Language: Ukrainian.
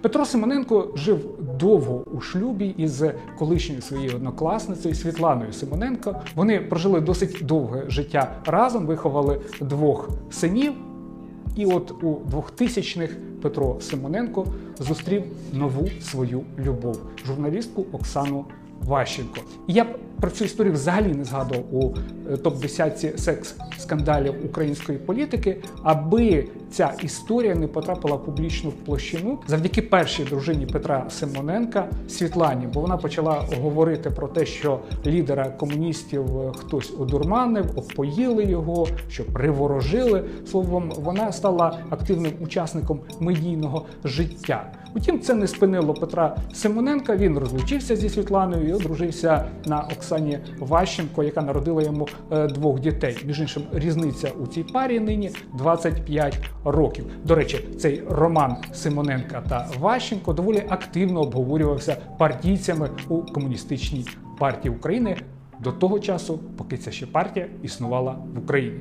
Петро Симоненко жив довго у шлюбі із колишньою своєю однокласницею Світланою Симоненко. Вони прожили досить довге життя разом, виховали двох синів. І от у 2000-х Петро Симоненко зустрів нову свою любов журналістку Оксану Ващенко. Я б про цю історію взагалі не згадував у е, топ-10 секс-скандалів української політики, аби ця історія не потрапила в публічну площину завдяки першій дружині Петра Симоненка Світлані, бо вона почала говорити про те, що лідера комуністів е, хтось одурманив, опоїли його, що приворожили. Словом, вона стала активним учасником медійного життя. Утім, це не спинило Петра Симоненка. Він розлучився зі Світланою і одружився на Оксані Ващенко, яка народила йому е, двох дітей. Між іншим, різниця у цій парі нині 25 років. До речі, цей роман Симоненка та Ващенко доволі активно обговорювався партійцями у комуністичній партії України до того часу, поки ця ще партія існувала в Україні.